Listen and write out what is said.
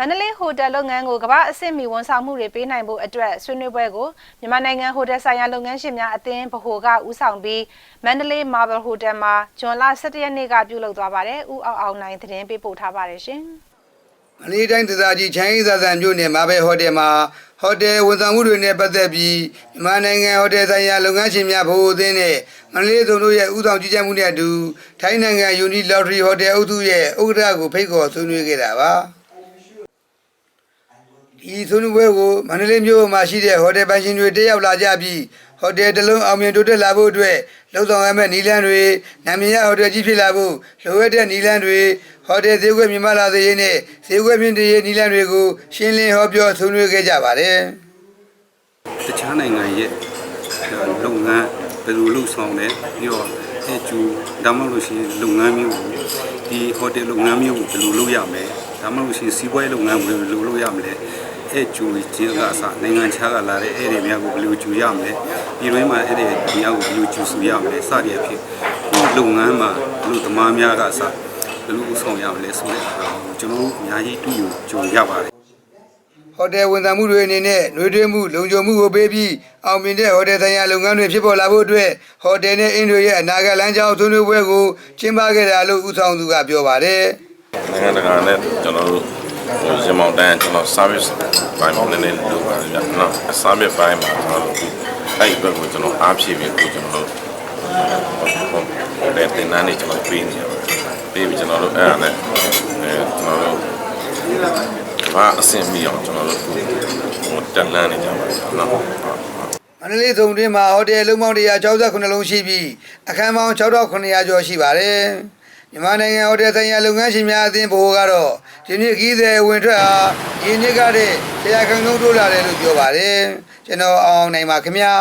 မန္တလေးဟိုတယ်လုပ်ငန်းကိုကမ္ဘာအဆင့်မီဝန်ဆောင်မှုတွေပေးနိုင်ဖို့အတွက်ဆွေးနွေးပွဲကိုမြန်မာနိုင်ငံဟိုတယ်ဆိုင်ရာလုပ်ငန်းရှင်များအသင်းဗဟိုကဦးဆောင်ပြီးမန္တလေး Marble Hotel မှာဇွန်လ17ရက်နေ့ကပြုလုပ်သွားပါတယ်။ဦးအောင်အောင်နိုင်သတင်းပေးပို့ထားပါတယ်ရှင်။မန္တလေးတိုင်းဒေသကြီးချမ်းရီသာဆန်မြို့နယ်မှာပဲဟိုတယ်မှာဟိုတယ်ဝန်ဆောင်မှုတွေနဲ့ပတ်သက်ပြီးမြန်မာနိုင်ငံဟိုတယ်ဆိုင်ရာလုပ်ငန်းရှင်များဗဟိုအသင်းနဲ့မန္တလေးသုံးတို့ရဲ့ဥဆောင်ကြီးကြပ်မှုနဲ့အတူထိုင်းနိုင်ငံယူနီလော်ထရီဟိုတယ်အုပ်စုရဲ့ဥက္ကဋ္ဌကိုဖိတ်ခေါ်ဆွေးနွေးခဲ့တာပါ ဒီဆွေးနွေးပွဲကိုမန္တလေးမြို့မှာရှိတဲ့ဟိုတယ်ပိုင်ရှင်တွေတက်ရောက်လာကြပြီးဟိုတယ်တစ်လုံးအောင်မြင်တိုးတက်လာဖို့အတွက်လုံဆောင်ရမယ့်နည်းလမ်းတွေနာမည်ရဟိုတယ်ကြီးဖြစ်လာဖို့လိုအပ်တဲ့နည်းလမ်းတွေဟိုတယ်ဈေးကွက်မြင့်မားလာစေရေးနဲ့ဈေးကွက်မြင့်တည်ရေးနည်းလမ်းတွေကိုရှင်းလင်းဟောပြောဆွေးနွေးခဲ့ကြပါတယ်တခြားနိုင်ငံရဲ့လုပ်ငန်းဘယ်လိုလုပ်ဆောင်လဲပြီးတော့အဲကျူဒါမှမဟုတ်လို့ရှိရင်လုပ်ငန်းမျိုးကိုဒီဟိုတယ်လုပ်ငန်းမျိုးကိုဘယ်လိုလုပ်ရမလဲဒါမှမဟုတ်လို့ရှိရင်စီးပွားရေးလုပ်ငန်းကိုဘယ်လိုလုပ်ရမလဲ အဲကျူချင်းကအစနိုင်ငံခြားကလာတဲ့အဲ့ဒီများကိုဘယ်လိုကျူရမလဲဒီလိုမှအဲ့ဒီများကိုဘယ်လိုကျူဆူရမလဲစသည်အဖြစ်ဒီလုပ်ငန်းမှာလူသမားများကအစဘယ်လိုဥဆောင်ရမလဲဆိုတဲ့အခါကိုကျွန်တော်တို့အများကြီးတူယူကြုံရပါတယ်ဟိုတယ်ဝန်ဆောင်မှုတွေအနေနဲ့နှွေးထွေးမှုလုံခြုံမှုကိုပေးပြီးအောင်မြင်တဲ့ဟိုတယ်ဆိုင်ရာလုပ်ငန်းတွေဖြစ်ပေါ်လာဖို့အတွက်ဟိုတယ်နဲ့အင်းတွေရဲ့အနာဂတ်လမ်းကြောင်းဆွေးနွေးပွဲကိုကျင်းပခဲ့တာလို့ဦးဆောင်သူကပြောပါတယ်နိုင်ငံတကာနဲ့ကျွန်တော်တို့ဟို ရမောင်တန်းကျွန်တော် service ဘိုင်းမှာလည်းလုပ်ပါတယ်ဗျနော် service ဘိုင်းမှာကျွန်တော်တို့အဲ့ဒီဘက်ကိုကျွန်တော်အားဖြည့်ပြီးကိုကျွန်တော်တို့ဟိုတဲ့တင်နန်းနေကျွန်တော်ပေးနေရပါတယ်ပေးပြီးကျွန်တော်တို့အဲ့ဒါနဲ့အဲကျွန်တော်တို့ဘာအဆင်မီအောင်ကျွန်တော်တို့ဟိုတက်လန်းနေကြပါတယ်နော်မန္တလေးသုံးတွင်းမှာဟိုတယ်လုံးပေါင်း169လုံးရှိပြီးအခန်းပေါင်း6900ကျော်ရှိပါတယ် မြန်မာနိုင်ငံဟိုတယ်ဆိုင်ရာလုပ်ငန်းရှင်များအသင်းဘိုးကတော့ဒီနှစ်ခီးသည်ဝင်ထွက်ဟာဒီနှစ်ကတည်းကဆရာခံဆုံးတိုးလာတယ်လို့ပြောပါတယ်ကျွန်တော်အောင်အောင်နိုင်ပါခင်ဗျာ